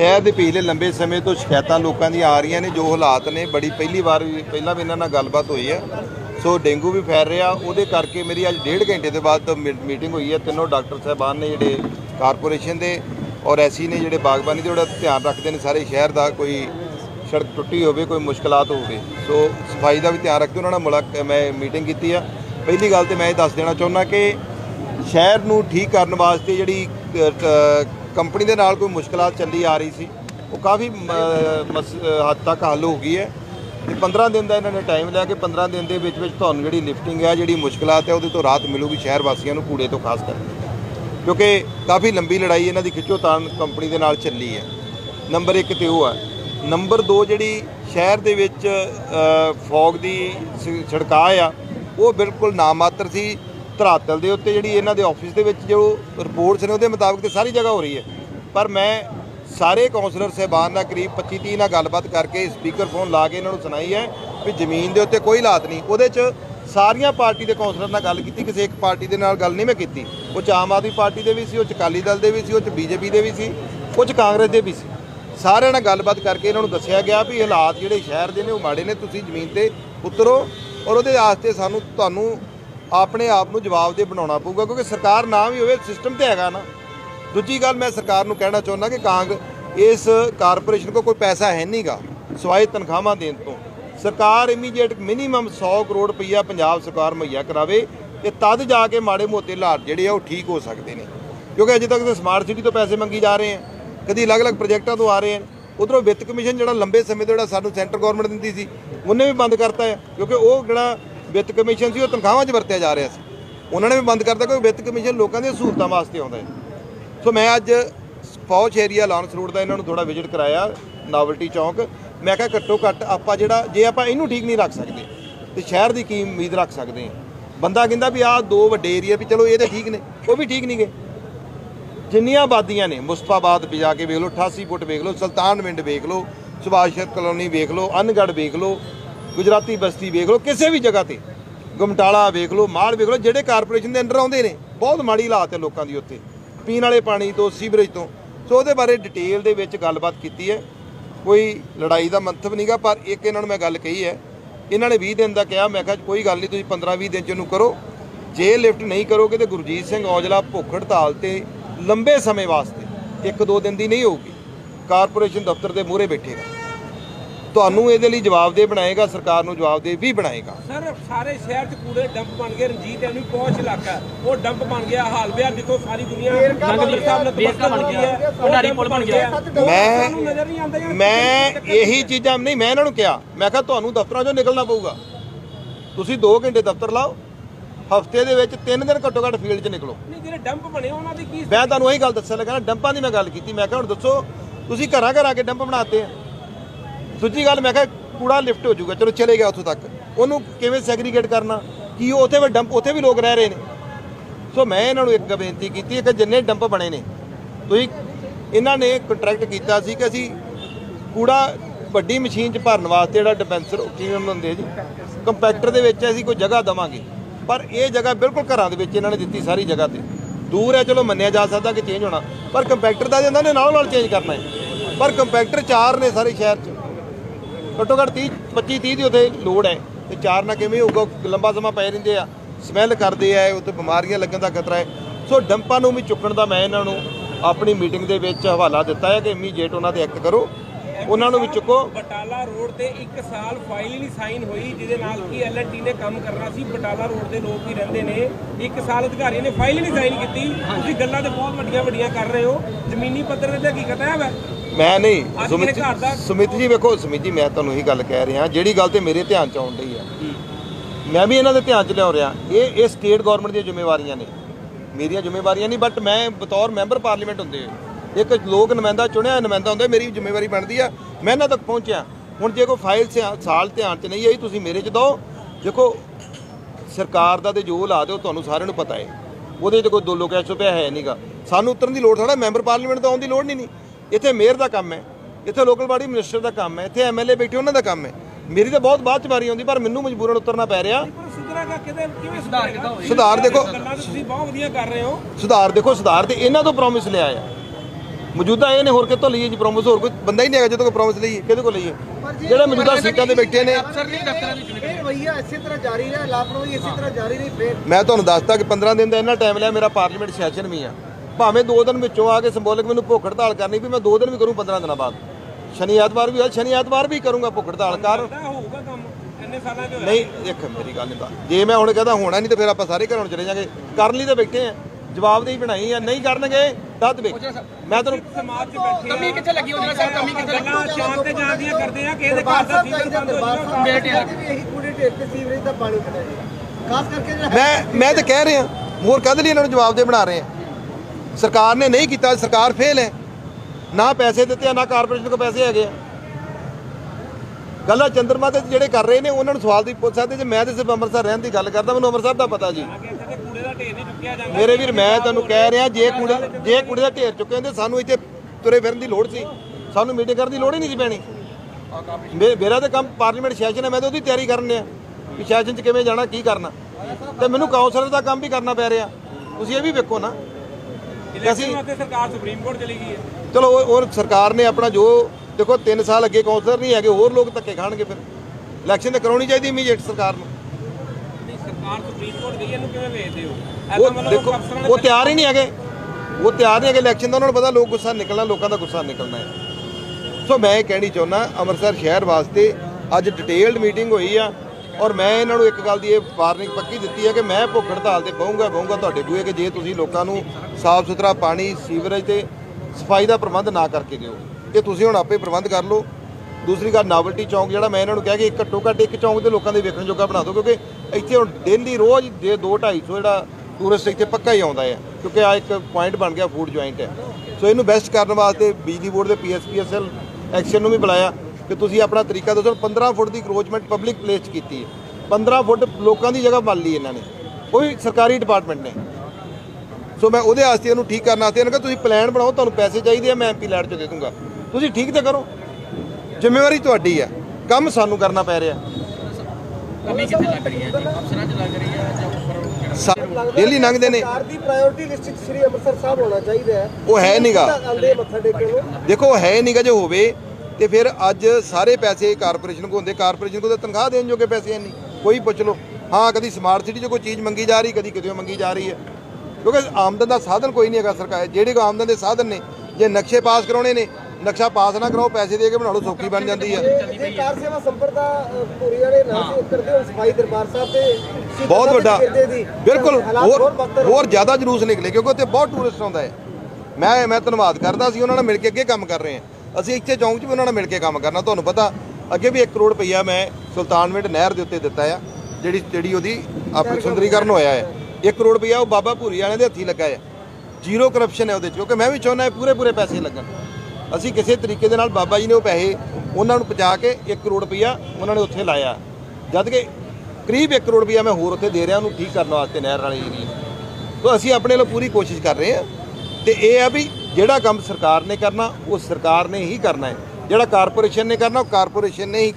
ਸ਼ਹਿਰ ਦੇ ਪਿਛਲੇ ਲੰਬੇ ਸਮੇਂ ਤੋਂ ਸ਼ਿਕਾਇਤਾਂ ਲੋਕਾਂ ਦੀਆਂ ਆ ਰਹੀਆਂ ਨੇ, ਜੋ ਹਾਲਾਤ ਨੇ। ਬੜੀ ਪਹਿਲੀ ਵਾਰ ਵੀ ਪਹਿਲਾਂ ਵੀ ਇਹਨਾਂ ਨਾਲ ਗੱਲਬਾਤ ਹੋਈ ਹੈ। ਸੋ ਡੇਂਗੂ ਵੀ ਫੈਲ ਰਿਹਾ। ਉਹਦੇ ਕਰਕੇ ਮੇਰੀ ਅੱਜ ਡੇਢ ਘੰਟੇ ਦੇ ਬਾਅਦ ਮੀ- ਮੀਟਿੰਗ ਹੋਈ ਹੈ। ਤਿੰਨੋਂ ਡਾਕਟਰ ਸਾਹਿਬਾਨ ਨੇ ਜਿਹੜੇ ਕਾਰਪੋਰੇਸ਼ਨ ਦੇ ਔਰ ਐਸੀ ਨੇ ਜਿਹੜੇ ਬਾਗਬਾਨੀ ਦੇ, ਉਹਦਾ ਧਿਆਨ ਰੱਖਦੇ ਨੇ ਸਾਰੇ ਸ਼ਹਿਰ ਦਾ। ਕੋਈ ਸੜਕ ਟੁੱਟੀ ਹੋਵੇ, ਕੋਈ ਮੁਸ਼ਕਲਾਤ ਹੋਵੇ। ਸੋ ਸਫ਼ਾਈ ਦਾ ਵੀ ਧਿਆਨ ਰੱਖਦੇ ਉਹਨਾਂ ਨਾਲ ਮੁਲਾਕ ਮੈਂ ਮੀਟਿੰਗ ਕੀਤੀ ਆ। ਪਹਿਲੀ ਗੱਲ ਤੇ ਮੈਂ ਇਹ ਦੱਸ ਦੇਣਾ ਚਾਹੁੰਦਾ ਕਿ ਸ਼ਹਿਰ ਨੂੰ ਠੀਕ ਕਰਨ ਵਾਸਤੇ ਜਿਹੜੀ ਕੰਪਨੀ ਦੇ ਨਾਲ ਕੋਈ ਮੁਸ਼ਕਲਾਤ ਚੱਲੀ ਆ ਰਹੀ ਸੀ। ਉਹ ਕਾਫੀ ਮ, ਮਸ- ਹੱਦ ਤੱਕ ਹੱਲ ਹੋ ਗਈ ਹੈ। ਤੇ 15 ਦਿਨ ਦਾ ਇਹਨਾਂ ਨੇ ਟਾਈਮ ਲਿਆ ਕਿ 15 ਦਿਨ ਦੇ ਵਿੱਚ ਵਿੱਚ ਤੁਹਾਨੂੰ ਜਿਹੜੀ ਲਿਫਟਿੰਗ ਹੈ ਜਿਹੜੀ ਮੁਸ਼ਕਲਾਤ ਹੈ ਉਹਦੇ ਤੋਂ ਰਾਹਤ ਮਿਲੂਗੀ ਸ਼ਹਿਰ ਵਾਸੀਆਂ ਨੂੰ ਕੂੜੇ ਤੋਂ ਖਾਸ ਕਰਕੇ। ਕਿਉਂਕਿ ਕਾਫੀ ਲੰਬੀ ਲੜਾਈ ਇਹਨਾਂ ਦੀ ਖਿੱਚੋਤਾਣ ਕੰਪਨੀ ਦੇ ਨਾਲ ਚੱਲੀ ਹੈ। ਨੰਬਰ 1 ਤੇ ਉਹ ਹੈ। ਨੰਬਰ 2 ਜਿਹੜੀ ਸ਼ਹਿਰ ਦੇ ਵਿੱਚ ਫੌਗ ਦੀ ਸ- ਛਿੜਕਾਅ ਆ ਉਹ ਬਿਲਕੁਲ ਨਾਮਾਤਰ ਸੀ। ਧਰਾਤਲ ਦੇ ਉੱਤੇ ਜਿਹੜੀ ਇਹਨਾਂ ਦੇ ਆਫਿਸ ਦੇ ਵਿੱਚ ਜੋ ਰਿਪੋਰਟਸ ਨੇ ਉਹਦੇ ਮੁਤਾਬਕ ਤੇ ਸਾਰੀ ਜਗ੍ਹਾ ਹੋ ਰਹੀ ਹੈ। ਪਰ ਮੈਂ ਸਾਰੇ ਕਾਉਂਸਲਰ ਸਹਿਬਾਨ ਨਾਲ ਕਰੀਬ 25 30 ਨਾਲ ਗੱਲਬਾਤ ਕਰਕੇ ਸਪੀਕਰ ਫੋਨ ਲਾ ਕੇ ਇਹਨਾਂ ਨੂੰ ਸੁਣਾਈ ਹੈ ਵੀ ਜ਼ਮੀਨ ਦੇ ਉੱਤੇ ਕੋਈ ਹਾਲਾਤ ਨਹੀਂ। ਉਹਦੇ 'ਚ ਸਾਰੀਆਂ ਪਾਰਟੀ ਦੇ ਕਾਉਂਸਲਰ ਨਾਲ ਗੱਲ ਕੀਤੀ, ਕਿਸੇ ਇੱਕ ਪਾਰਟੀ ਦੇ ਨਾਲ ਗੱਲ ਨਹੀਂ ਮੈਂ ਕੀਤੀ। ਉਹ 'ਚ ਆਮ ਆਦਮੀ ਪਾਰਟੀ ਦੇ ਵੀ ਸੀ, ਉਹ 'ਚ ਅਕਾਲੀ ਦਲ ਦੇ ਵੀ ਸੀ, ਉਹ 'ਚ ਬੀਜੇਪੀ ਦੇ ਵੀ ਸੀ, ਉਹ 'ਚ ਕਾਂਗਰਸ ਦੇ ਵੀ ਸੀ। ਸਾਰਿਆਂ ਨਾਲ ਗੱਲਬਾਤ ਕਰਕੇ ਇਹਨਾਂ ਨੂੰ ਦੱਸਿਆ ਗਿਆ ਵੀ ਹਾਲਾਤ ਜਿਹੜੇ ਸ਼ਹਿਰ ਦੇ ਨੇ ਉਹ ਮਾੜੇ ਨੇ, ਤੁਸੀਂ ਜ਼ਮੀਨ ਤੇ ਉਤਰੋ ਔਰ ਉਹਦੇ ਵਾਸਤੇ ਸਾਨੂੰ ਤੁਹਾਨੂੰ ਆਪਣੇ ਆਪ ਨੂੰ ਜਵਾਬਦੇਹ ਬਣਾਉਣਾ ਪਊਗਾ, ਕਿਉਂਕਿ ਸਰਕਾਰ ਨਾ ਵੀ ਹੋਵੇ ਸਿਸਟਮ ਤੇ ਹੈਗਾ ਨਾ। ਦੂਜੀ ਗੱਲ ਮੈਂ ਸਰਕਾਰ ਨੂੰ ਕਹਿਣਾ ਚਾਹੁੰਦਾ ਕਿ ਕਾਂਗ ਇਸ ਕਾਰਪੋਰੇਸ਼ਨ ਕੋ ਕੋਈ ਪੈਸਾ ਹੈ ਨਹੀਂਗਾ, ਸਵਾਏ ਤਨਖਾਹਾਂ ਦੇਣ ਤੋਂ। ਸਰਕਾਰ ਇਮੀਡੀਏਟ ਮਿਨੀਮਮ 100 ਕਰੋੜ ਰੁਪਈਆ ਪੰਜਾਬ ਸਰਕਾਰ ਮੁਹੱਈਆ ਕਰਾਵੇ ਤੇ ਤਦ ਜਾ ਕੇ ਮਾੜੇ ਮੋਟੇ ਹਾਲਾਤ ਜਿਹੜੇ ਆ ਉਹ ਠੀਕ ਹੋ ਸਕਦੇ ਨੇ। ਕਿਉਂਕਿ ਅਜੇ ਤੱਕ ਤਾਂ ਸਮਾਰਟ ਸਿਟੀ ਤੋਂ ਪੈਸੇ ਮੰਗੀ ਜਾ ਰਹੇ ਆ, ਕਦੀ ਅਲੱਗ-ਅਲੱਗ ਪ੍ਰੋਜੈਕਟਾਂ ਤੋਂ ਆ ਰਹੇ ਆ। ਉਧਰੋਂ ਵਿੱਤ ਕਮਿਸ਼ਨ ਜਿਹੜਾ ਲੰਬੇ ਸਮੇਂ ਤੋਂ ਜਿਹੜਾ ਸਾਨੂੰ ਸੈਂਟਰ ਗਵਰਨਮੈਂਟ ਦਿੰਦੀ ਸੀ, ਉਹਨੇ ਵੀ ਬੰਦ ਕਰਤਾ ਹੈ ਕਿਉਂਕਿ ਉਹ ਜਿਹੜਾ ਵਿੱਤ ਕਮਿਸ਼ਨ ਸੀ, ਉਹ ਤਨਖਾਹਾਂ 'ਚ ਵਰਤਿਆ ਜਾ ਰਿਹਾ ਸੀ। ਉਹਨਾਂ ਨੇ ਵੀ ਬੰਦ ਕਰਤਾ ਕਿਉਂਕਿ ਵਿੱਤ ਕਮਿਸ਼ਨ ਲੋਕਾਂ ਦੀਆਂ ਸਹੂਲਤਾਂ ਵਾਸਤੇ ਆਉਂਦਾ ਹੈ। ਸੋ ਮੈਂ ਅੱਜ ਫੌਜ ਏਰੀਆ ਲਾਂਸ ਰੋਡ ਦਾ ਇਹਨਾਂ ਨੂੰ ਥੋੜਾ ਵਿਜ਼ਿਟ ਕਰਾਇਆ ਨਾਵਲਟੀ ਚੌਂਕ। ਮੈਂ ਕਿਹਾ ਘੱਟੋ ਘੱਟ ਆਪਾਂ ਜਿਹੜਾ, ਜੇ ਆਪਾਂ ਇਹਨੂੰ ਠੀਕ ਨਹੀਂ ਰੱਖ ਸਕਦੇ, ਤੇ ਸ਼ਹਿਰ ਦੀ ਕੀ ਉਮੀਦ ਰੱਖ ਸਕਦੇ ਹਾਂ? ਬੰਦਾ ਕਹਿੰਦਾ ਵੀ ਆਹ ਦੋ ਵੱਡੇ ਏਰੀਆ ਵੀ ਚਲੋ ਇਹ ਤਾਂ ਠੀਕ ਨੇ, ਉਹ ਵੀ ਠੀਕ ਨਹੀਂ ਗਏ ਜਿੰਨੀਆਂ ਆਬਾਦੀਆਂ ਨੇ, ਮੁਸਤਾਬਾਦ ਵੀ ਕੇ ਵੇਖ ਲਓ 88 ਫੁੱਟ ਵੇਖ ਲਓ ਸੁਲਤਾਨ ਸੁਲਤਾਨਵਿੰਡ ਵੇਖ ਲਓ, ਸੁਭਾਸ਼ ਕਲੋਨੀ ਵੇਖ ਲਓ ਅਨਗੜ ਵੇਖ ਲਓ ਗੁਜਰਾਤੀ ਬਸਤੀ ਵੇਖ ਲਓ, ਕਿਸੇ ਵੀ ਜਗ੍ਹਾ ਤੇ। ਗਮਟਾਲਾ ਵੇਖ ਲਓ, ਮਾਲ ਵੇਖ ਲਓ, ਜਿਹੜੇ ਕਾਰਪੋਰੇਸ਼ਨ ਦੇ ਅੰਡਰ ਆਉਂਦੇ ਨੇ, ਬਹੁਤ ਮਾੜੀ ਹਾਲਾਤ ਹੈ ਲੋਕਾਂ ਦੀ ਉੱਥੇ। ਪੀਣ ਵਾਲੇ ਪਾਣੀ ਤੋਂ, ਸੀਵਰੇਜ ਤੋਂ। ਸੋ ਉਹਦੇ ਬਾਰੇ ਡਿਟੇਲ ਦੇ ਵਿੱਚ ਗੱਲਬਾਤ ਕੀਤੀ ਹੈ। ਕੋਈ ਲੜਾਈ ਦਾ ਮੰਤਵ ਨਹੀਂਗਾ ਪਰ ਇੱਕ ਇਹਨਾਂ ਨੂੰ ਮੈਂ ਗੱਲ ਕਹੀ ਹੈ। ਇਹਨਾਂ ਨੇ 20 ਦਿਨ ਦਾ ਕਿਹਾ, ਮੈਂ ਕਿਹਾ, ਕੋਈ ਗੱਲ ਨਹੀਂ, ਤੁਸੀਂ 15-20 ਦਿਨ ਚ ਉਹਨੂੰ ਕਰੋ। ਜੇ ਲਿਫਟ ਨਹੀਂ ਕਰੋਗੇ ਤੇ ਗੁਰਜੀਤ ਸਿੰਘ ਔਜਲਾ ਭੁੱਖ ਹੜਤਾਲ ਤੇ ਲੰਬੇ ਸਮੇਂ ਵਾਸਤੇ, ਇੱਕ ਦੋ ਦਿਨ ਦੀ ਨਹੀਂ ਹੋਊਗੀ। ਕਾਰਪੋਰੇਸ਼ਨ ਦਫ਼ਤਰ ਦੇ ਮੂਹਰੇ ਬੈਠੇਗਾ। ਤੁਹਾਨੂੰ ਇਹਦੇ ਲਈ ਜਵਾਬਦੇਹ ਬਣਾਏਗਾ ਸਰਕਾਰ ਨੂੰ ਜਵਾਬਦੇਹ ਵੀ ਬਣਾਏਗਾ। ਸਰ ਸਾਰੇ ਸ਼ਹਿਰ 'ਚ ਕੂੜੇ ਡੰਪ ਬਣ ਗਏ ਰਣਜੀਤ ਐਵਨਿਊ ਪਹੁੰਚ ਇਲਾਕਾ। ਉਹ ਡੰਪ ਬਣ ਗਿਆ ਹਾਲ ਬਿਆ ਦੇਖੋ ਸਾਰੀ ਦੁਨੀਆ ਮੰਗਲ ਸਾਹਿਬ ਨੇ ਤਬਸਕਾ ਬਣ ਗਿਆ? ਭੰਡਾਰੀ ਪੁਲ ਬਣ ਗਿਆ? ਮੈਂ ਸਾਨੂੰ ਨਜ਼ਰ ਨਹੀਂ ਆਉਂਦਾ ਯਾਰ ਮੈਂ ਇਹੀ ਚੀਜ਼ਾਂ ਨਹੀਂ ਮੈਂ ਇਹਨਾਂ ਨੂੰ ਕਿਹਾ। ਮੈਂ ਕਿਹਾ ਤੁਹਾਨੂੰ ਦਫ਼ਤਰਾਂ 'ਚੋਂ ਨਿਕਲਣਾ ਪਊਗਾ। ਤੁਸੀਂ 2 ਘੰਟੇ ਦਫ਼ਤਰ ਲਾਓ ਹਫ਼ਤੇ ਦੇ ਵਿੱਚ 3 ਦਿਨ ਘੱਟੋ ਘੱਟ ਫੀਲਡ 'ਚ ਨਿਕਲੋ। ਨਹੀਂ ਜਿਹੜੇ ਡੰਪ ਬਣੇ ਉਹਨਾਂ ਦੀ ਕੀ ਮੈਂ ਤੁਹਾਨੂੰ ਇਹੀ ਗੱਲ ਦੱਸਣ ਲੱਗਾ ਡੰਪਾਂ ਦੀ ਮੈਂ ਗੱਲ ਕੀਤੀ। ਮੈਂ ਕਿਹਾ ਹੁਣ ਦੱਸੋ ਤੁਸੀਂ ਘਰਾਂ ਘਰਾਂ ਕੇ ਡੰਪ ਬਣਾਤੇ ਆ? ਦੂਜੀ ਗੱਲ ਮੈਂ ਕਿਹਾ ਕੂੜਾ ਲਿਫਟ ਹੋ ਜਾਊਗਾ, ਚਲੋ ਚਲੇ ਗਿਆ ਉੱਥੋਂ ਤੱਕ। ਉਹਨੂੰ ਕਿਵੇਂ ਸੈਗਰੀਗੇਟ ਕਰਨਾ? ਕੀ ਉਹ ਉੱਥੇ ਵੀ ਡੰਪ ਉੱਥੇ ਵੀ ਲੋਕ ਰਹਿ ਰਹੇ ਨੇ? ਸੋ ਮੈਂ ਇਹਨਾਂ ਨੂੰ ਇੱਕ ਬੇਨਤੀ ਕੀਤੀ ਹੈ ਕਿ ਜਿੰਨੇ ਡੰਪ ਬਣੇ ਨੇ, ਤੁਸੀਂ ਇਹਨਾਂ ਨੇ ਕੰਟਰੈਕਟ ਕੀਤਾ ਸੀ ਕਿ ਅਸੀਂ ਕੂੜਾ ਵੱਡੀ ਮਸ਼ੀਨ 'ਚ ਭਰਨ ਵਾਸਤੇ ਜਿਹੜਾ ਡਿਸਪੈਂਸਰ ਕਿਵੇਂ ਹੁੰਦੇ ਜੀ ਕੰਪੈਕਟਰ ਦੇ ਵਿੱਚ ਅਸੀਂ ਕੋਈ ਜਗ੍ਹਾ ਦਵਾਂਗੇ। ਪਰ ਇਹ ਜਗ੍ਹਾ ਬਿਲਕੁਲ ਘਰਾਂ ਦੇ ਵਿੱਚ ਇਹਨਾਂ ਨੇ ਦਿੱਤੀ ਸਾਰੀ ਜਗ੍ਹਾ ਤੇ। ਦੂਰ ਹੈ, ਚਲੋ ਮੰਨਿਆ ਜਾ ਸਕਦਾ ਕਿ ਚੇਂਜ ਹੋਣਾ, ਪਰ ਕੰਪੈਕਟਰ ਦਾ ਇਹਨਾਂ ਨੇ ਨਾਲ ਨਾਲ ਚੇਂਜ ਕਰਨਾ ਹੈ। ਪਰ ਕੰਪੈਕਟਰ ਚਾਰ ਨੇ ਸਾਰੇ ਸ਼ਹਿਰ 'ਚ। ਘੱਟੋ ਘੱਟ 30 25 30 ਦੀ ਉੱਥੇ ਲੋੜ ਹੈ। ਤੇ ਚਾਰ ਨਾ ਕਿਵੇਂ ਹੋਊਗਾ ਲੰਬਾ ਸਮਾਂ ਪਏ ਰਹਿੰਦੇ ਆ ਸਮੈਲ ਕਰਦੇ ਆ ਉੱਥੇ ਬਿਮਾਰੀਆਂ ਲੱਗਣ ਦਾ ਖਤਰਾ ਹੈ। ਸੋ ਡੰਪਾਂ ਨੂੰ ਵੀ ਚੁੱਕਣ ਦਾ ਮੈਂ ਇਹਨਾਂ ਨੂੰ ਆਪਣੀ ਮੀਟਿੰਗ ਦੇ ਵਿੱਚ ਹਵਾਲਾ ਦਿੱਤਾ ਹੈ ਕਿ ਇਮੀਡੀਏਟ ਉਹਨਾਂ ਤੇ ਐਕਟ ਕਰੋ। ਉਹਨਾਂ ਨੂੰ ਵੀ ਚੁੱਕੋ। ਬਟਾਲਾ ਰੋਡ ਤੇ 1 ਸਾਲ ਫਾਈਲ ਹੀ ਨਹੀਂ ਸਾਈਨ ਹੋਈ, ਜਿਹਦੇ ਨਾਲ ਕਿ ਐਲਐਨਟੀ ਨੇ ਕੰਮ ਕਰਨਾ ਸੀ। ਬਟਾਲਾ ਰੋਡ ਦੇ ਲੋਕ ਹੀ ਰਹਿੰਦੇ ਨੇ। 1 ਸਾਲ ਅਧਿਕਾਰੀ ਨੇ ਫਾਈਲ ਨਹੀਂ ਸਾਈਨ ਕੀਤੀ। ਤੁਸੀਂ ਗੱਲਾਂ ਤੇ ਬਹੁਤ ਵੱਡੀਆਂ ਵੱਡੀਆਂ ਕਰ ਰਹੇ ਹੋ। ਜ਼ਮੀਨੀ ਪੱਧਰ ਤੇ ਤਾਂ ਹਕੀਕਤ ਹੈ? ਮੈਂ ਨਹੀਂ ਸੁਮਿਤ ਦਾ- ਸੁਮਿਤ ਜੀ ਵੇਖੋ ਸੁਮਿਤ ਜੀ ਮੈਂ ਤੁਹਾਨੂੰ ਇਹੀ ਗੱਲ ਕਹਿ ਰਿਹਾ ਜਿਹੜੀ ਗੱਲ ਤੇ ਮੇਰੇ ਧਿਆਨ ਚ ਆਉਣ ਡਈ ਆ। ਮੈਂ ਵੀ ਇਹਨਾਂ ਦੇ ਧਿਆਨ ਚ ਲਿਆਉ ਰਿਹਾ ਇਹ ਇਹ ਸਟੇਟ ਗਵਰਨਮੈਂਟ ਦੀਆਂ ਜ਼ਿੰਮੇਵਾਰੀਆਂ ਨੇ। ਮੇਰੀਆਂ ਜ਼ਿੰਮੇਵਾਰੀਆਂ ਨਹੀਂ ਬਟ ਮੈਂ ਬਤੌਰ ਮੈਂਬਰ ਪਾਰਲੀਮੈਂਟ ਹੁੰਦੇ ਇੱਕ ਲੋਕ ਨੁਮਾਇੰਦਾ ਚੁਣਿਆ ਨੁਮਾਇੰਦਾ ਹੁੰਦਾ ਮੇਰੀ ਜ਼ਿੰਮੇਵਾਰੀ ਬਣਦੀ ਆ। ਮੈਂ ਇਹਨਾਂ ਤੱਕ ਪਹੁੰਚਿਆ। ਹੁਣ ਜੇ ਕੋਈ ਫਾਈਲ ਸਾਲ ਧਿਆਨ ਚ ਨਹੀਂ ਆਈ ਤੁਸੀਂ ਮੇਰੇ ਚ ਦਿਓ। ਦੇਖੋ ਸਰਕਾਰ ਦਾ ਤੇ ਜੋ ਲਾ ਦਿਓ ਤੁਹਾਨੂੰ ਸਾਰਿਆਂ ਨੂੰ ਪਤਾ ਹੈ। ਉਹਦੇ 'ਚ ਕੋਈ ਦੋ ਲੋਕ ਐਸੋ ਪਿਆ ਹੈ ਨਹੀਂਗਾ ਸਾਨੂੰ ਉਤਰਨ ਦੀ ਲੋੜ ਥੋੜਾ ਮੈਂਬਰ ਪਾਰਲੀਮੈਂਟ ਤੋਂ ਆਉਣ ਦੀ ਲੋੜ ਨਹੀਂ ਨਹੀਂ ਇੱਥੇ ਮੇਅਰ ਦਾ ਕੰਮ ਹੈ ਇੱਥੇ ਲੋਕਲ ਬਾਡੀ ਮਿਨਿਸਟਰ ਦਾ ਕੰਮ ਹੈ ਇੱਥੇ ਐਮਐਲਏ ਬੈਠੇ ਉਹਨਾਂ ਦਾ ਕੰਮ ਹੈ। ਮੇਰੀ ਤਾਂ ਬਹੁਤ ਬਾਅਦ ਚ ਵਾਰੀ ਆਉਂਦੀ ਪਰ ਮੈਨੂੰ ਮਜਬੂਰਨ ਉਤਰਨਾ ਪੈ ਰਿਹਾ। ਕਿਤੇ ਸੁਧਾਰ ਦੇਖੋ ਗੱਲਾਂ ਤਾਂ ਤੁਸੀਂ ਬਹੁਤ ਵਧੀਆ ਕਰ ਰਹੇ ਹੋ। ਸੁਧਾਰ ਦੇਖੋ ਸੁਧਾਰ ਤੇ ਇਹਨਾਂ ਤੋਂ ਪ੍ਰੋਮਿਸ ਲਿਆ ਆ। ਮੌਜੂਦਾ ਇਹ ਨੇ ਹੋਰ ਕਿੱਥੋਂ ਲਈਏ ਜੀ ਪ੍ਰੋਮਿਸ ਹੋਰ ਕੋਈ ਬੰਦਾ ਹੀ ਨਹੀਂ ਹੈਗਾ ਜਦੋਂ ਕੋਈ ਪ੍ਰੋਮਿਸ ਲਈਏ ਕਿਹਦੇ ਕੋਲ ਲਈਏ? ਜਿਹੜੇ ਮੌਜੂਦਾ ਸੀਟਾਂ ਤੇ ਬੈਠੇ ਨੇ। ਇਹ ਰਵਈਆ ਇਸੇ ਤਰ੍ਹਾਂ ਜਾਰੀ ਰਿਹਾ ਲਾਪਰਵਾਹੀ ਇਸੇ ਤਰ੍ਹਾਂ ਜਾਰੀ ਰਹੀ ਫੇਰ ਮੈਂ ਤੁਹਾਨੂੰ ਦੱਸਤਾ ਕਿ 15 ਦਿਨ ਦਾ ਇਹਨਾਂ ਟਾਈਮ ਲਿਆ ਮੇਰਾ ਪਾਰਲੀਮੈਂਟ ਸੈਸ਼ਨ ਵੀ ਆ। ਭਾਵੇਂ 2 ਦਿਨ ਵਿੱਚੋਂ ਆ ਕੇ ਸਿੰਬੋਲਿਕ ਮੈਨੂੰ ਭੁੱਖ ਹੜਤਾਲ ਕਰਨੀ ਵੀ ਮੈਂ 2 ਦਿਨ ਵੀ ਕਰੂੰ 15 ਦਿਨਾਂ ਬਾਅਦ। ਸ਼ਨੀ ਐਤਵਾਰ ਵੀ ਹੋਇਆ ਸ਼ਨੀ ਐਤਵਾਰ ਵੀ ਕਰੂੰਗਾ ਭੁੱਖ ਹੜਤਾਲ ਕਰ ਤਾਂ ਹੋਊਗਾ ਕੰਮ ਇੰਨੇ ਸਾਲਾਂ 'ਚ ਹੋਇਆ। ਨਹੀਂ ਦੇਖ ਮੇਰੀ ਗੱਲ ਨਹੀਂ ਜੇ ਮੈਂ ਹੁਣ ਕਹਦਾ ਹੋਣਾ ਨਹੀਂ ਤੇ ਫਿਰ ਆਪਾਂ ਸਾਰੇ ਘਰੋਂ ਚਲੇ ਜਾਾਂਗੇ। ਕਰਨ ਲਈ ਤਾਂ ਬੈਠੇ ਆ। ਜਵਾਬਦੇਹੀ ਬਣਾਈ ਆ। ਨਹੀਂ ਕਰਨਗੇ ਦੱਦ ਵੇਖ ਮੈਂ ਤੁਹਾਨੂੰ ਸਮਾਜ 'ਚ ਬੈਠੇ ਕਮੀ ਕਿੱਥੇ ਲੱਗੀ? ਉਹਨਾਂ ਸਾਹਿਬ ਕਮੀ ਕਿੱਥੇ ਗੱਲਾਂ ਚਾਂਦ ਤੇ ਜਾਂਦੀਆਂ ਕਰਦੇ ਆ। ਕਿਸੇ ਦੇ ਘਰ ਦਾ ਸੀਜ਼ਨ ਬੰਦ ਹੋ ਜਾਊਗਾ ਕਹਿੰਦੇ ਵੀ ਇਹੀ ਕੂੜੇ ਢੇਰ ਤੇ ਸੀਵਰੇਜ ਦਾ ਪਾਣੀ ਕੱਢਿਆ ਜਾਏ ਖਾਸ ਕਰਕੇ ਜਿਹੜਾ ਮੈਂ ਮੈਂ ਤਾਂ ਕਹਿ ਰਿਹਾ। ਹੋਰ ਕਦ ਲਈ ਇਹਨਾਂ ਨੂੰ ਜਵਾਬ ਦੇ ਬਣਾ ਰਹੇ ਆ? ਸਰਕਾਰ ਨੇ ਨਹੀਂ ਕੀਤਾ, ਸਰਕਾਰ ਫੇਲ ਹੈ। ਨਾ ਪੈਸੇ ਦਿੱਤੇ ਆ, ਨਾ ਕਾਰਪੋਰੇਸ਼ਨ ਕੋਲ ਪੈਸੇ ਹੈਗੇ ਆ। ਗੱਲਾਂ ਚੰਦਰਮਾ ਤੇ ਜਿਹੜੇ ਕਰ ਰਹੇ ਨੇ, ਉਹਨਾਂ ਨੂੰ ਸਵਾਲ ਦੀ ਪੁੱਛ ਸਕਦੇ ਜੇ ਮੈਂ ਤੇ ਸਿਰਫ ਅੰਮ੍ਰਿਤਸਰ ਰਹਿਣ ਦੀ ਗੱਲ ਕਰਦਾ, ਮੈਨੂੰ ਅੰਮ੍ਰਿਤਸਰ ਦਾ ਪਤਾ ਜੀ। ਮੇਰੇ ਵੀਰ, ਮੈਂ ਤੁਹਾਨੂੰ ਕਹਿ ਰਿਹਾ, ਜੇ ਕੂੜੇ ਜੇ ਕੂੜੇ ਦਾ ਢੇਰ ਚੁੱਕੇ ਹੁੰਦੇ, ਸਾਨੂੰ ਇੱਥੇ ਤੁਰੇ ਫਿਰਨ ਦੀ ਲੋੜ ਸੀ। ਸਾਨੂੰ ਮੀਟਿੰਗ ਕਰਨ ਦੀ ਲੋੜ ਹੀ ਨਹੀਂ ਸੀ ਪੈਣੀ। ਮੇ- ਮੇਰਾ ਤਾਂ ਕੰਮ ਪਾਰਲੀਮੈਂਟ ਸੈਸ਼ਨ ਹੈ, ਮੈਂ ਤਾਂ ਉਹਦੀ ਤਿਆਰੀ ਕਰਨ ਆ ਕਿ ਸੈਸ਼ਨ 'ਚ ਕਿਵੇਂ ਜਾਣਾ, ਕੀ ਕਰਨਾ। ਤੇ ਮੈਨੂੰ ਕਾਉਂਸਲਰ ਦਾ ਕੰਮ ਵੀ ਕਰਨਾ ਪੈ ਰਿਹਾ। ਤੁਸੀਂ ਇਹ ਵੀ ਵੇਖੋ ਨਾ। ਅਸੀਂ ਇਲੈਕਸ਼ਨ ਵਾਸਤੇ ਸਰਕਾਰ ਸੁਪਰੀਮ ਕੋਰਟ ਚਲੀ ਗਈ ਹੈ। ਚਲੋ ਉਹ ਉਹ ਸਰਕਾਰ ਨੇ ਆਪਣਾ ਜੋ ਦੇਖੋ 3 ਸਾਲ ਅੱਗੇ ਕਾਉਂਸਲਰ ਨਹੀਂ ਹੈਗੇ ਹੋਰ ਲੋਕ ਧੱਕੇ ਖਾਣਗੇ ਫਿਰ। ਇਲੈਕਸ਼ਨ ਤਾਂ ਕਰਾਉਣੀ ਚਾਹੀਦੀ ਇਮੀਡੀਏਟ ਸਰਕਾਰ ਨੂੰ। ਨਹੀਂ ਸਰਕਾਰ ਸੁਪਰੀਮ ਕੋਰਟ ਗਈ ਇਹਨੂੰ ਕਿਵੇਂ ਵੇਚਦੇ ਹੋ? ਐਸਾ ਉਹ ਮਤਲਬ ਦੇਖੋ ਅਫਸਰਾਂ ਨੇ ਉਹ ਤਿਆਰ ਹੀ ਨਹੀਂ ਹੈਗੇ। ਉਹ ਤਿਆਰ ਨਹੀਂ ਹੈਗੇ ਇਲੈਕਸ਼ਨ ਦਾ ਉਹਨਾਂ ਨੂੰ ਪਤਾ ਲੋਕ ਗੁੱਸਾ ਨਿਕਲਣਾ ਲੋਕਾਂ ਦਾ ਗੁੱਸਾ ਨਿਕਲਣਾ ਹੈ। ਸੋ ਮੈਂ ਇਹ ਕਹਿਣੀ ਚਾਹੁੰਦਾ ਅੰਮ੍ਰਿਤਸਰ ਸ਼ਹਿਰ ਵਾਸਤੇ ਅੱਜ ਡਿਟੇਲਡ ਮੀਟਿੰਗ ਹੋਈ ਆ। ਔਰ ਮੈਂ ਇਹਨਾਂ ਨੂੰ ਇੱਕ ਗੱਲ ਦੀ ਇਹ ਵਾਰਨਿੰਗ ਪੱਕੀ ਦਿੱਤੀ ਹੈ ਕਿ ਮੈਂ ਭੁੱਖ ਹੜਤਾਲ ਤੇ ਬਹੂੰਗਾ ਬਹੂੰਗਾ ਤੁਹਾਡੇ ਬੂਹੇ ਕਿ ਜੇ ਤੁਸੀਂ ਲੋਕਾਂ ਨੂੰ ਸਾਫ਼ ਸੁਥਰਾ ਪਾਣੀ, ਸੀਵਰੇਜ ਤੇ ਸਫ਼ਾਈ ਦਾ ਪ੍ਰਬੰਧ ਨਾ ਕਰਕੇ ਦਿਓ, ਇਹ ਤੁਸੀਂ ਹੁਣ ਆਪੇ ਪ੍ਰਬੰਧ ਕਰ ਲਓ। ਦੂਸਰੀ ਗੱਲ ਨਾਵਲਟੀ ਚੌਂਕ ਜਿਹੜਾ ਮੈਂ ਇਹਨਾਂ ਨੂੰ ਕਿਹਾ ਕਿ ਘੱਟੋ ਘੱਟ ਇੱਕ ਚੌਂਕ ਦੇ ਲੋਕਾਂ ਦੇ ਵੇਖਣ ਜੋਗਾ ਬਣਾ ਦਿਓ, ਕਿਉਂਕਿ ਇੱਥੇ ਹੁਣ ਦਿਨ ਡੇਲੀ ਰੋਜ਼ ਦੇ 2 250 ਜਿਹੜਾ ਟੂਰਿਸਟ ਇੱਥੇ ਪੱਕਾ ਹੀ ਆਉਂਦਾ ਹੈ, ਕਿਉਂਕਿ ਆ ਇੱਕ ਪੁਆਇੰਟ ਬਣ ਗਿਆ ਫੂਡ ਜੁਆਇੰਟ ਹੈ। ਸੋ ਇਹਨੂੰ ਬੈਸਟ ਕਰਨ ਵਾਸਤੇ ਬਿਜਲੀ ਬੋਰਡ ਦੇ ਪੀਐਸਪੀਐਸਐਲ ਐਕਸ਼ਨ ਨੂੰ ਵੀ ਬੁਲਾਇਆ। ਕਿ ਤੁਸੀਂ ਆਪਣਾ ਤਰੀਕਾ ਦੱਸੋ 15 ਫੁੱਟ ਦੀ ਕਰੋਚਮੈਂਟ ਪਬਲਿਕ ਪਲੇਸ 'ਚ ਕੀਤੀ ਹੈ। 15 ਫੁੱਟ ਲੋਕਾਂ ਦੀ ਜਗ੍ਹਾ ਮੰਨ ਲਈ ਇਹਨਾਂ ਨੇ। ਉਹ ਵੀ ਸਰਕਾਰੀ ਡਿਪਾਰਟਮੈਂਟ ਨੇ। ਸੋ ਮੈਂ ਉਹਦੇ ਵਾਸਤੇ ਇਹਨੂੰ ਠੀਕ ਕਰਨ ਵਾਸਤੇ ਇਹਨਾਂ ਕਿਹਾ ਤੁਸੀਂ ਪਲਾਨ ਬਣਾਓ ਤੁਹਾਨੂੰ ਪੈਸੇ ਚਾਹੀਦੇ ਆ ਮੈਂ ਐਮਪੀ ਲੈਟ 'ਚ ਦੇ ਦੂੰਗਾ। ਤੁਸੀਂ ਠੀਕ ਤੇ ਕਰੋ। ਜ਼ਿੰਮੇਵਾਰੀ ਤੁਹਾਡੀ ਹੈ ਕੰਮ ਸਾਨੂੰ ਕਰਨਾ ਪੈ ਰਿਹਾ। ਕਮੀ ਕਿੱਥੇ ਲੱਗ ਰਹੀ ਹੈ ਜੀ? ਅਫਸਰਾਂ 'ਚ ਲੱਗ ਰਹੀ ਹੈ ਜਾਂ ਉੱਪਰ ਡੇਲੀ ਲੰਘਦੇ ਨੇ। ਸਰਕਾਰ ਦੀ ਪ੍ਰਾਇੋਰਟੀ ਲਿਸਟ ਸ੍ਰੀ ਅੰਮ੍ਰਿਤਸਰ ਸਾਹਿਬ ਹੋਣਾ ਚਾਹੀਦਾ ਹੈ। ਉਹ ਹੈ ਨੀਗਾ। ਆਂਦੇ ਮੱਥਾ ਟੇਕਣ ਨੂੰ। ਦੇਖੋ ਹੈ ਨਹੀਂਗਾ ਜੇ ਹੋਵੇ ਤੇ ਫਿਰ ਅੱਜ ਸਾਰੇ ਪੈਸੇ ਕਾਰਪੋਰੇਸ਼ਨ ਕੋ ਹੁੰਦੇ ਕਾਰਪੋਰੇਸ਼ਨ ਕੋ ਤਾਂ ਤਨਖਾਹ ਦੇਣ ਜੋਗੇ ਪੈਸੇ ਨਹੀਂ ਕੋਈ ਪੁੱਛ ਲਓ। ਹਾਂ ਕਦੀ ਸਮਾਰਟ ਸਿਟੀ 'ਚ ਕੋਈ ਚੀਜ਼ ਮੰਗੀ ਜਾ ਰਹੀ ਕਦੀ ਕਿਤੇ ਮੰਗੀ ਜਾ ਰਹੀ ਹੈ। ਕਿਉਂਕਿ ਆਮਦਨ ਦਾ ਸਾਧਨ ਕੋਈ ਨਹੀਂ ਹੈਗਾ ਸਰਕਾਰ ਜਿਹੜੇ ਕੋ ਆਮਦਨ ਦੇ ਸਾਧਨ ਨੇ ਜੇ ਨਕਸ਼ੇ ਪਾਸ ਕਰਾਉਣੇ ਨੇ ਨਕਸ਼ਾ ਪਾਸ ਨਾ ਕਰਾਓ ਪੈਸੇ ਦੇ ਕੇ ਬਣਾ ਲਓ ਸੌਖੀ ਬਣ ਜਾਂਦੀ ਹੈ। ਜੇ- ਜੇ ਕਾਰ ਸੇਵਾ ਸੰਪਰਦਾ ਪੂਰੀ ਵਾਲੇ ਨਾਲ ਸੇ ਕਰਦੇ ਹੋ ਸਫ਼ਾਈ ਦਰਬਾਰ ਸਾਹਿਬ ਤੇ ਸ਼ਹੀਦਾਂ ਬਹੁਤ ਵੱਡਾ ਬਿਲਕੁਲ ਹੋਰ ਹੋਰ ਜ਼ਿਆਦਾ ਜਲੂਸ ਨਿਕਲੇ ਕਿਉਂਕਿ ਉੱਥੇ ਬਹੁਤ ਟੂਰਿਸਟ ਆਉਂਦਾ ਹੈ। ਮੈਂ ਮੈਂ ਧੰਨਵਾਦ ਕਰਦਾ ਸੀ ਉਹਨਾਂ ਨਾਲ ਮਿਲ ਕੇ ਅੱਗੇ ਕੰਮ ਕਰ ਰਹੇ ਹਾਂ। ਅਸੀਂ ਇੱਥੇ ਚੌਂਕ 'ਚ ਵੀ ਉਹਨਾਂ ਨਾਲ ਮਿਲ ਕੇ ਕੰਮ ਕਰਨਾ, ਤੁਹਾਨੂੰ ਪਤਾ, ਅੱਗੇ ਵੀ 1 ਕਰੋੜ ਰੁਪਈਆ ਮੈਂ ਸੁਲਤਾਨਵਿੰਡ ਨਹਿਰ ਦੇ ਉੱਤੇ ਦਿੱਤਾ ਆ, ਜਿਹੜੀ ਜਿਹੜੀ ਉਹਦੀ ਆਪਣੀ ਸੁੰਦਰੀਕਰਨ ਹੋਇਆ ਹੈ 1 ਕਰੋੜ ਰੁਪਈਆ ਉਹ ਬਾਬਾ ਭੂਰੀ ਵਾਲਿਆਂ ਦੇ ਹੱਥੀ ਲੱਗਾ ਹੈ ਜ਼ੀਰੋ ਕਰਪਸ਼ਨ ਹੈ ਉਹਦੇ 'ਚ, ਕਿਉਂਕਿ ਮੈਂ ਵੀ ਚਾਹੁੰਦਾ ਪੂਰੇ ਪੂਰੇ ਪੈਸੇ ਲੱਗਣ। ਅਸੀਂ ਕਿਸੇ ਤਰੀਕੇ ਦੇ ਨਾਲ ਬਾਬਾ ਜੀ ਨੇ ਉਹ ਪੈਸੇ ਉਹਨਾਂ ਨੂੰ ਪਹੁੰਚਾ ਕੇ 1 ਕਰੋੜ ਰੁਪਈਆ ਉਹਨਾਂ ਨੇ ਉੱਥੇ ਲਾਇਆ। ਜਦ ਕਿ ਕਰੀਬ 1 ਕਰੋੜ ਰੁਪਈਆ ਮੈਂ ਹੋਰ ਉੱਥੇ ਦੇ ਰਿਹਾ, ਉਹਨੂੰ ਠੀਕ ਕਰਨ ਵਾਸਤੇ ਨਹਿਰ ਵਾਲੇ ਏਰੀਏ ਨੂੰ। ਅਸੀਂ ਆਪਣੇ ਵੱਲੋਂ ਪੂਰੀ ਕੋਸ਼ਿਸ਼ ਕਰ ਰਹੇ ਹਾਂ। ਤੇ ਇਹ ਆ ਵੀ ਜਿਹੜਾ ਕੰਮ ਸਰਕਾਰ ਨੇ ਕਰਨਾ, ਉਹ ਸਰਕਾਰ ਨੇ ਹੀ ਕਰਨਾ ਹੈ। ਜਿਹੜਾ ਕਾਰਪੋਰੇਸ਼ਨ ਨੇ ਕਰਨਾ, ਉਹ ਕਾਰਪੋਰੇਸ਼ਨ ਨੇ ਹੀ ਕਰਨਾ।